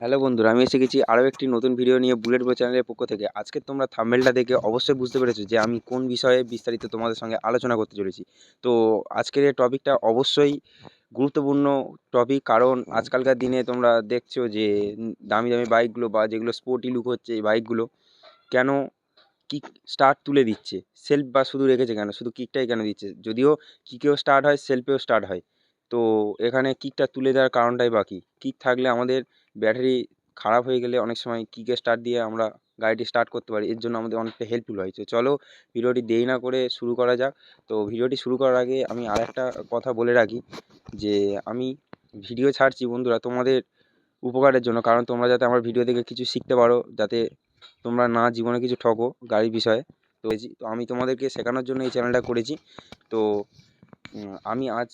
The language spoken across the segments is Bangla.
হ্যালো বন্ধুরা, আমি এসে গেছি আরও একটি নতুন ভিডিও নিয়ে বুলেট বো চ্যানেলের পক্ষ থেকে। আজকে তোমরা থাম্বেলটা দেখে অবশ্যই বুঝতে পেরেছ যে আমি কোন বিষয়ে বিস্তারিত তোমাদের সঙ্গে আলোচনা করতে চলেছি। তো আজকের এই টপিকটা অবশ্যই গুরুত্বপূর্ণ টপিক কারণ আজকালকার দিনে তোমরা দেখছ যে দামি দামি বাইকগুলো বা যেগুলো স্পোর্টি লুক হচ্ছে এই বাইকগুলো কেন কিক স্টার্ট তুলে দিচ্ছে? সেলফ বা শুধু রেখেছে কেন? শুধু কিকটাই কেন দিচ্ছে? যদিও কিকেও স্টার্ট হয় সেলফেও স্টার্ট হয়। তো এখানে কিকটা তুলে দেওয়ার কারণটাই বাকি কিক থাকলে আমাদের ব্যাটারি খারাপ হয়ে গেলে অনেক সময় কিকে স্টার্ট দিয়ে আমরা গাড়িটি স্টার্ট করতে পারি। এর জন্য আমাদের অনেকটা হেল্পফুল হয়। তো চলো ভিডিওটি দেরি না করে শুরু করা যাক। তো ভিডিওটি শুরু করার আগে আমি আর একটা কথা বলে রাখি যে আমি ভিডিও ছাড়ছি বন্ধুরা তোমাদের উপকারের জন্য। কারণ তোমরা যাতে আমার ভিডিও দেখে কিছু শিখতে পারো, যাতে তোমরা না জীবনে কিছু ঠকো গাড়ির বিষয়ে। তো আমি তোমাদেরকে শেখানোর জন্য এই চ্যানেলটা করেছি। তো আমি আজ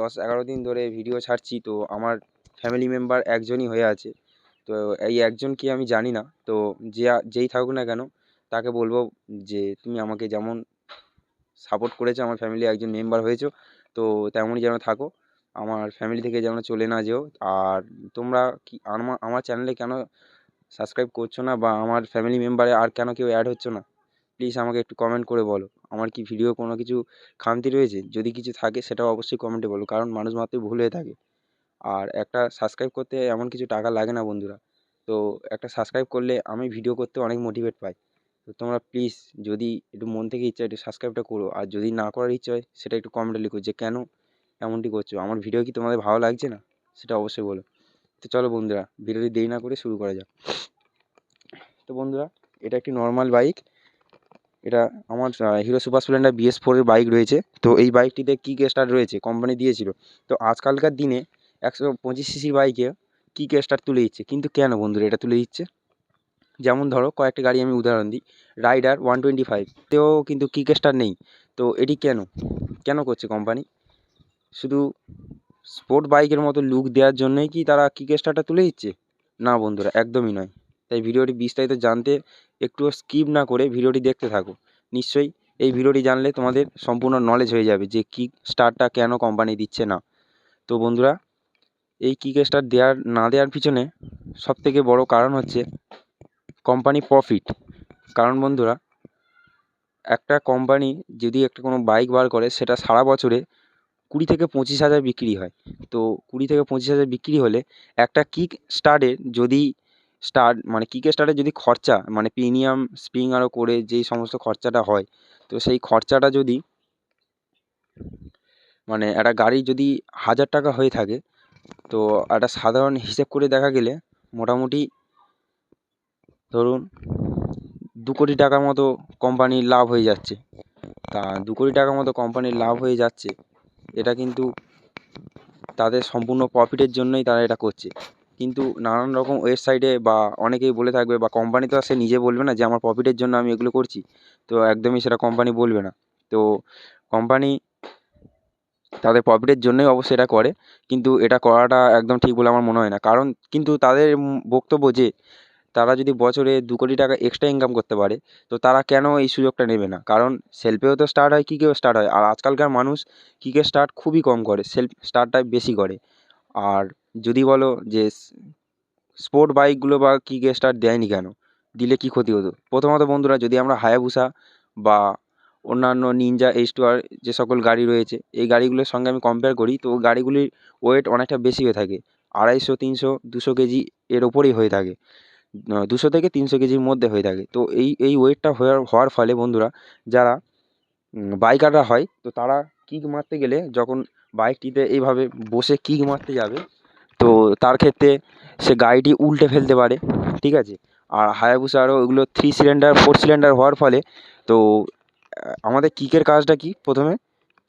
দশ এগারো দিন ধরে ভিডিও ছাড়ছি, তো আমার ফ্যামিলি মেম্বার একজনই হয়ে আছে। তো এই একজন কি আমি জানি না, তো যে যেই থাকুক না কেন, তাকে বলব যে তুমি আমাকে যেমন সাপোর্ট করেছ, আমার ফ্যামিলি একজন মেম্বার হয়েছো, তো তেমনই যেন থাকো। আমার ফ্যামিলি থেকে যেন চলে না যেও। আর তোমরা কি আমার আমার চ্যানেলে কেন সাবস্ক্রাইব করছ না, বা আমার ফ্যামিলি মেম্বারে আর কেন কেউ অ্যাড হচ্ছ না? প্লিজ আমাকে একটু কমেন্ট করে বলো। আমার কি ভিডিও কোনো কিছু খামতি রয়েছে? যদি কিছু থাকে সেটাও অবশ্যই কমেন্টে বলো, কারণ মানুষ মাত্রই ভুল হয়ে থাকে। আর একটা সাবস্ক্রাইব করতে এমন কিছু টাকা লাগে না বন্ধুরা। তো একটা সাবস্ক্রাইব করলে আমি ভিডিও করতে অনেক মোটিভেট পাই। তো তোমরা প্লিজ যদি একটু মন থেকে ইচ্ছা একটু সাবস্ক্রাইবটা করো, আর যদি না করার ইচ্ছা হয় সেটা একটু কমেন্টে লিখো যে কেন এমনটি করছ? আমার ভিডিও কি তোমাদের ভালো লাগছে না? সেটা অবশ্যই বলো। তো চলো বন্ধুরা ভিডিওটি দেরি না করে শুরু করা যাক। তো বন্ধুরা, এটা একটি নর্মাল বাইক এটা আমার হিরো সুপার স্প্লেন্ডার বিএস ফোরের বাইক রয়েছে। তো এই বাইকটিতে কিক স্টার্ট রয়েছে? কোম্পানি দিয়েছিল। তো আজকালকার দিনে একশো পঁচিশ সিসির বাইকে কিক স্টার্ট তুলে দিচ্ছে? কিন্তু কেন বন্ধুরা এটা তুলে দিচ্ছে? যেমন ধরো, কয়েকটা গাড়ি আমি উদাহরণ দিই। রাইডার ওয়ান টোয়েন্টি ফাইভ তেও কিন্তু কিক স্টার্ট নেই। তো এটি কেন? কেন করছে কোম্পানি শুধু স্পোর্ট বাইকের মতো লুক দেওয়ার জন্যই কি তারা কিক স্টার্টটা তুলে দিচ্ছে? না বন্ধুরা, একদমই নয়। তাই ভিডিওটি বিস্তারিত জানতে একটুও স্কিপ না করে ভিডিওটি দেখতে থাকো। নিশ্চয়ই এই ভিডিওটি জানলে তোমাদের সম্পূর্ণ নলেজ হয়ে যাবে যে কিক স্টারটা কেন কোম্পানি দিচ্ছে না। তো বন্ধুরা, এই কিক স্টার দেওয়ার না দেওয়ার পিছনে সবথেকে বড় কারণ হচ্ছে কোম্পানি প্রফিট কারণ বন্ধুরা, একটা কোম্পানি যদি একটা কোনো বাইক বার করে, সেটা সারা বছরে কুড়ি থেকে পঁচিশ হাজার বিক্রি হয়। তো কুড়ি থেকে পঁচিশ হাজার বিক্রি হলে একটা কিক স্টারের যদি স্টার্ট মানে কিক স্টার্টের যদি খরচা মানে প্রিমিয়াম, স্প্রিং আরও করে যেই সমস্ত খরচাটা হয়, তো সেই খরচাটা যদি মানে একটা গাড়ি যদি হাজার টাকা হয়ে থাকে, তো একটা সাধারণ হিসেব করে দেখা গেলে মোটামুটি ধরুন দু কোটি টাকার মতো কোম্পানির লাভ হয়ে যাচ্ছে। তা দু কোটি টাকার মতো কোম্পানির লাভ হয়ে যাচ্ছে, এটা কিন্তু তাদের সম্পূর্ণ প্রফিটের জন্যই তারা এটা করছে। কিন্তু নানান রকম ওয়েবসাইটে বা অনেকেই বলে থাকবে বা কোম্পানি তো আর সে নিজে বলবে না যে আমার প্রফিটের জন্য আমি এগুলো করছি। তো একদমই সেটা কোম্পানি বলবে না। তো কোম্পানি তাদের প্রফিটের জন্যই অবশ্যই এটা করে, কিন্তু এটা করাটা একদম ঠিক বলে আমার মনে হয় না। কারণ কিন্তু তাদের বক্তব্য যে, তারা যদি বছরে দু কোটি টাকা এক্সট্রা ইনকাম করতে পারে, তো তারা কেন এই সুযোগটা নেবে না? কারণ সেলফেও তো স্টার্ট হয় কিকেও স্টার্ট হয়? আর আজকালকার মানুষ কিকে স্টার্ট খুবই কম করে সেলফ স্টার্টটাই বেশি করে। আর যদি বলো যে স্পোর্ট বাইকগুলো বা কিকে স্টার্ট দেয়নি কেন? দিলে কী ক্ষতি হতো? প্রথমত বন্ধুরা, যদি আমরা হায়াবুসা বা অন্যান্য নিনজা এইচ টু আর যে সকল গাড়ি রয়েছে, এই গাড়িগুলোর সঙ্গে আমি কম্পেয়ার করি, তো গাড়িগুলির ওয়েট অনেকটা বেশি হয়ে থাকে। আড়াইশো, তিনশো, দুশো কেজি এর ওপরেই হয়ে থাকে। দুশো থেকে তিনশো কেজির মধ্যে হয়ে থাকে। তো এই এই ওয়েটটা হওয়ার হওয়ার ফলে বন্ধুরা, যারা বাইকাররা হয়, তো তারা কিক মারতে গেলে যখন বাইকটিতে এইভাবে বসে কিক মারতে যাবে তো তার ক্ষেত্রে সে গাড়িটি উল্টে ফেলতে পারে, ঠিক আছে? আর হায়াবুসা আরও ওগুলো থ্রি সিলিন্ডার ফোর সিলিন্ডার হওয়ার ফলে তো আমাদের কিকের কাজটা কি প্রথমে?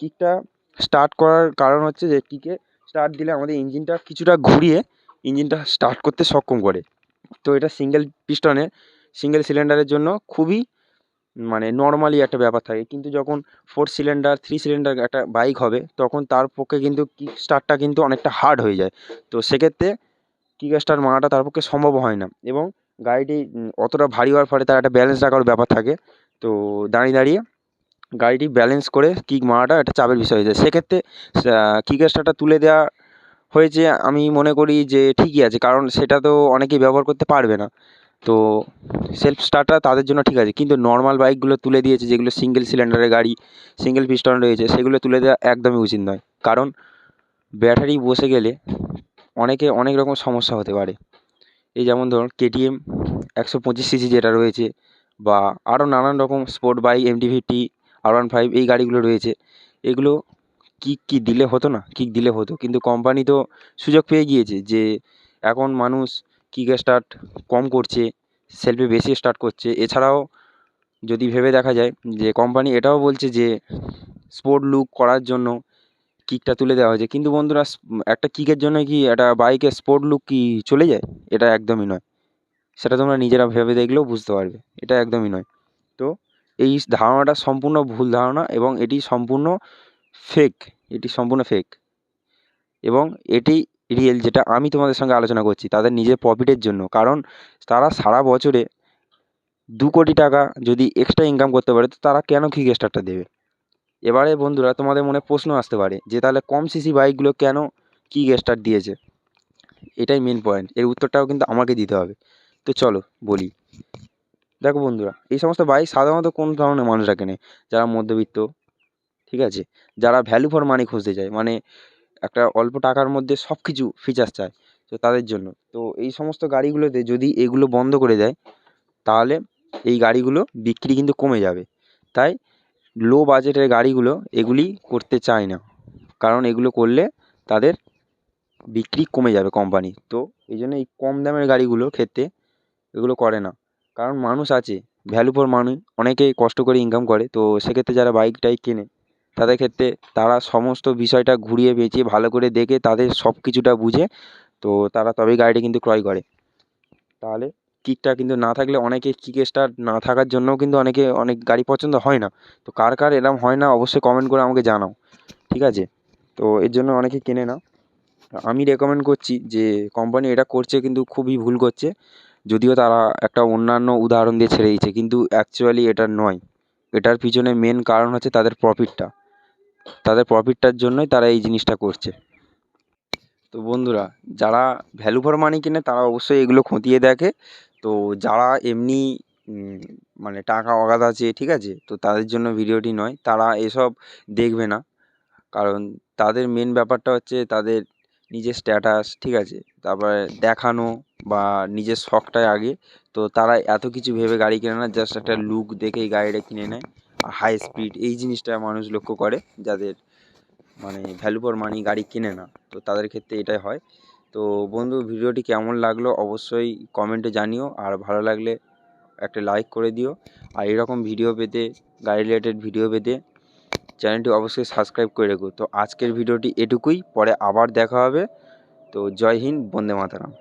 কিকটা স্টার্ট করার কারণ হচ্ছে যে কিকে স্টার্ট দিলে আমাদের ইঞ্জিনটা কিছুটা ঘুরিয়ে ইঞ্জিনটা স্টার্ট করতে সক্ষম করে। তো এটা সিঙ্গেল পিস্টনে সিঙ্গেল সিলিন্ডারের জন্য খুবই মানে নর্মালি একটা ব্যাপার থাকে। কিন্তু যখন ফোর সিলিন্ডার থ্রি সিলিন্ডার একটা বাইক হবে, তখন তার পক্ষে কিন্তু কিক স্টার্টটা কিন্তু অনেকটা হার্ড হয়ে যায়। তো সেক্ষেত্রে কিক স্টার্ট মারাটা তার পক্ষে সম্ভব হয় না। এবং গাড়িটি অতটা ভারী হওয়ার ফলে তার একটা ব্যালেন্স রাখার ব্যাপার থাকে। তো দাঁড়িয়ে দাঁড়িয়ে গাড়িটি ব্যালেন্স করে কিক মারাটা একটা চাপের বিষয় হয়ে যায়। সেক্ষেত্রে কিক স্টার্টটা তুলে দেওয়া হয়েছে, আমি মনে করি যে ঠিকই আছে। কারণ সেটা তো অনেকেই ব্যবহার করতে পারবে না। তো সেলফ স্টার্টার তাদের জন্য ঠিক আছে। কিন্তু নর্মাল বাইকগুলো তুলে দিয়েছে, যেগুলো সিঙ্গেল সিলিন্ডারের গাড়ি সিঙ্গেল পিস্টন রয়েছে, সেগুলো তুলে দেওয়া একদমই উচিত নয়। কারণ ব্যাটারি বসে গেলে অনেকে অনেক রকম সমস্যা হতে পারে। এই যেমন ধরুন কেটিএম একশো পঁচিশ সিসি যেটা রয়েছে বা আরও নানান রকম স্পোর্ট বাইক এমটি ফিফটি আর ওয়ান ফাইভ এই গাড়িগুলো রয়েছে। এগুলো কিক কি দিলে হতো না? কিক দিলে হতো? কিন্তু কোম্পানি তো সুযোগ পেয়ে গিয়েছে যে এখন মানুষ কিক স্টার্ট কম করছে সেলফে বেশি স্টার্ট করছে। এছাড়াও যদি ভেবে দেখা যায় যে কোম্পানি এটাও বলছে যে স্পোর্ট লুক করার জন্য কিকটা তুলে দেওয়া হয়েছে। কিন্তু বন্ধুরা, একটা কিকের জন্য কি একটা বাইকের স্পোর্ট লুক কি চলে যায়? এটা একদমই নয়। সেটা তোমরা নিজেরা ভেবে দেখলেও বুঝতে পারবে। এটা একদমই নয়। তো এই ধারণাটা সম্পূর্ণ ভুল ধারণা এবং এটি সম্পূর্ণ ফেক এটি সম্পূর্ণ ফেক এবং এটি রিয়েল যেটা আমি তোমাদের সঙ্গে আলোচনা করছি, তাদের নিজের প্রফিটের জন্য। কারণ তারা সারা বছরে দু কোটি টাকা যদি এক্সট্রা ইনকাম করতে পারে, তো তারা কেন কিক স্টার্টটা দেবে? এবারে বন্ধুরা, তোমাদের মনে প্রশ্ন আসতে পারে যে তাহলে কম সিসি বাইকগুলো কেন কিক স্টার্ট দিয়েছে? এটাই মেন পয়েন্ট এর উত্তরটাও কিন্তু আমাকে দিতে হবে। তো চলো বলি। দেখো বন্ধুরা, এই সমস্ত বাইক সাধারণত কোন ধরনের মানুষরা কেনে যারা মধ্যবিত্ত, ঠিক আছে? যারা ভ্যালু ফর মানি খুঁজতে চায়। মানে একটা অল্প টাকার মধ্যে সব কিছু ফিচার্স চায়, তো তাদের জন্য। তো এই সমস্ত গাড়িগুলোতে যদি এগুলো বন্ধ করে দেয়, তাহলে এই গাড়িগুলো বিক্রি কিন্তু কমে যাবে। তাই লো বাজেটের গাড়িগুলো এগুলি করতে চায় না। কারণ এগুলো করলে তাদের বিক্রি কমে যাবে কোম্পানি তো এই জন্য এই কম দামের গাড়িগুলোর ক্ষেত্রে এগুলো করে না। কারণ মানুষ আছে ভ্যালু ফর মানি অনেকেই কষ্ট করে ইনকাম করে। তো সেক্ষেত্রে যারা বাইক টাইক কেনে তাদের ক্ষেত্রে তারা সমস্ত বিষয়টা ঘুরিয়ে পেঁচিয়ে ভালো করে দেখে তাদের সব কিছুটা বুঝে, তো তারা তবেই গাড়িটা কিন্তু ক্রয় করে। তাহলে কিকটা কিন্তু না থাকলে অনেকে কিক না থাকার জন্যও কিন্তু অনেকে অনেক গাড়ি পছন্দ হয় না। তো কার কার এরম হয় না অবশ্যই কমেন্ট করে আমাকে জানাও, ঠিক আছে? তো এর জন্য অনেকে কেনে না। আমি রেকমেন্ড করছি যে কোম্পানি এটা করছে কিন্তু খুবই ভুল করছে, যদিও তারা একটা অন্যান্য উদাহরণ দিয়ে ছেড়ে দিয়েছে, কিন্তু অ্যাকচুয়ালি এটা নয়। এটার পিছনে মেন কারণ হচ্ছে তাদের প্রফিটটা তাদের প্রফিটটার জন্যই তারা এই জিনিসটা করছে। তো বন্ধুরা, যারা ভ্যালু ফর মানি কেনে, তারা অবশ্যই এগুলো খতিয়ে দেখে। তো যারা এমনি মানে টাকা অগাধ আছে, ঠিক আছে? তো তাদের জন্য ভিডিওটি নয়, তারা এসব দেখবে না। কারণ তাদের মেন ব্যাপারটা হচ্ছে তাদের নিজের স্ট্যাটাস ঠিক আছে? তারপরে দেখানো বা নিজের শখটাই আগে। তো তারা এত কিছু ভেবে গাড়ি কেনে না জাস্ট একটা লুক দেখেই গাড়িটা কিনে নেয়। হাই স্পিড এই জিনিসটা মানুষ লক্ষ্য করে যাদের মানে ভ্যালু ফর মানি গাড়ি কেনে না। তো তাদের ক্ষেত্রে এটাই হয়। তো বন্ধু, ভিডিওটি কেমন লাগল অবশ্যই কমেন্টে জানিও। আর ভালো লাগলে একটা লাইক করে দিও। আর এরকম ভিডিও পেতে, গাড়ি রিলেটেড ভিডিও পেতে চ্যানেলটি অবশ্যই সাবস্ক্রাইব করে রেখো। তো আজকের ভিডিওটি এটুকুই। পরে আবার দেখা হবে। তো জয় হিন্দ, বন্দে মাতারাম।